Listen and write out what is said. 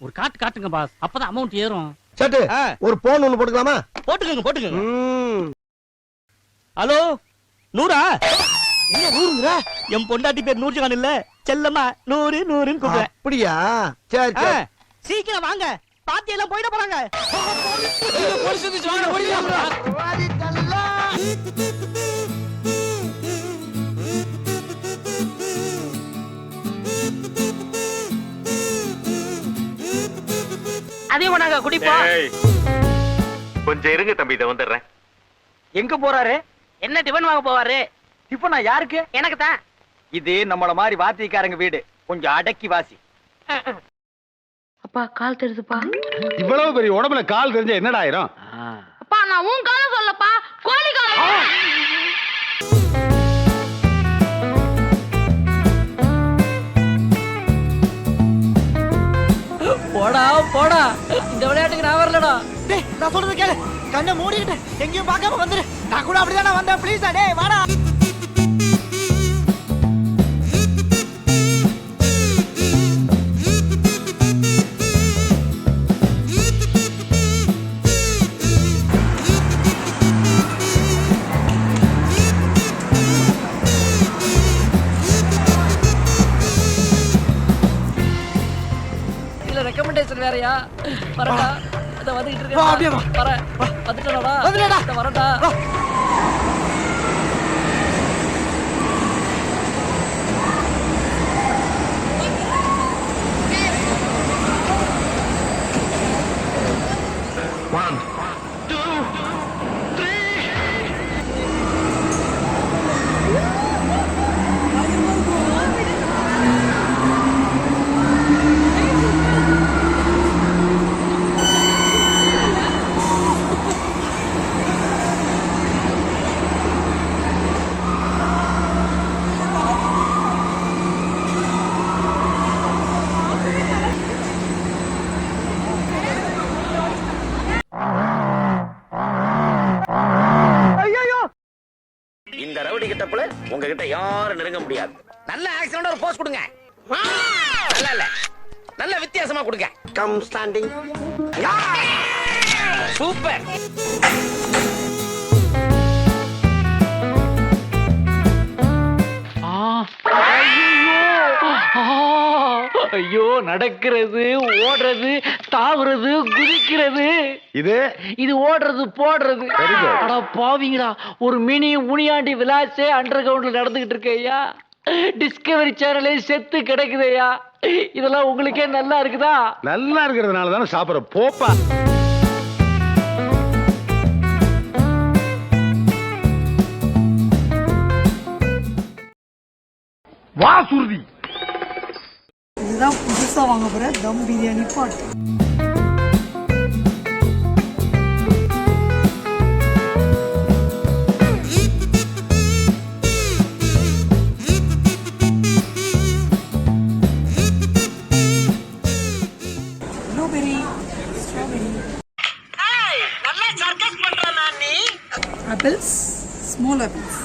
ஒரு காட்டு காட்டுங்க பாஸ் அப்பதான் அமௌண்ட் ஏறும். சட்டு ஆ, ஒரு போன் ஒண்ணு போட்டுக்கலாமா? போட்டுக்கோங்க போட்டுக்கோங்க. ஹலோ நூறா? என்ன ஊருங்கிற என் பொண்டாட்டி பேர் நூர்ஜஹான் இல்ல. செல்லம்மா நூறு நூறுன்னு கூப்பிடுறேன் அப்படியா? சரி ஆ, சரி. சீக்கிரம் வாங்க. பாத்தி எல்லாம் போயிட போறாங்க. அதையும் நாங்க குடிப்போம் கொஞ்சம் இருங்க தம்பி இதை வந்துடுறேன். எங்க போறாரு? என்ன டிபன் வாங்க போவாரு? டிஃபனா யாருக்கு? எனக்கு தான். இது நம்மள மாதிரி வாத்தியக்காரங்க வீடு. கொஞ்சம் அடக்கி வாசி. அப்பா கால் தெரியுதுப்பா இவ்வளவு பெரிய உடம்புல கால் தெரிஞ்ச என்னடா ஆயிரும்? அப்பா நான் உன் காலம் சொல்லப்பா. கோழி காலம் போடா. இந்த விளையாட்டுக்கு நான் வரலடா. டேய் நான் சொல்றது கேளு. கண்ணை மூடிக்கிட்டு எங்கேயும் பார்க்காம வந்துரு. நான் கூட அப்படிதானே வந்தேன். ப்ளீஸ் டேய் வாடா. ரெக்கமெண்டேஷன் வேறயா? வரடா அத வந்துகிட்டு வா, அப்படியே வா. இருக்கேன் வரேன் வந்துட்டடா. வந்துட்டேடா. வரடா உங்ககிட்ட யாரும் நெருங்க முடியாது. நல்ல ஆக்சிடென்ட் ஒரு போஸ்ட் கொடுங்க. நல்லா இல்ல நல்ல வித்தியாசமா கொடுங்க. கம் ஸ்டாண்டிங் சூப்பர் ஐயோ நடக்கிறது ஓடுறது தாவுறது குதிக்கிறது. இது? இது ஓடுறது போடுறது. அட பாவிங்களா ஒரு மினி முனியாண்டி விலாசே அண்டர் கிரவுண்ட்ல நடந்துகிட்டு இருக்கு ஐயா. டிஸ்கவரி சேனலே செத்து கிடக்குது ஐயா. இதெல்லாம் உங்களுக்கே நல்லா இருக்குதா? நல்லா இருக்கிறதுனால தானே சாப்பிடுற போப்பா. வா சுருதி இதுதான் புதுசா வாங்க போற. Dum biryani pot apples small apples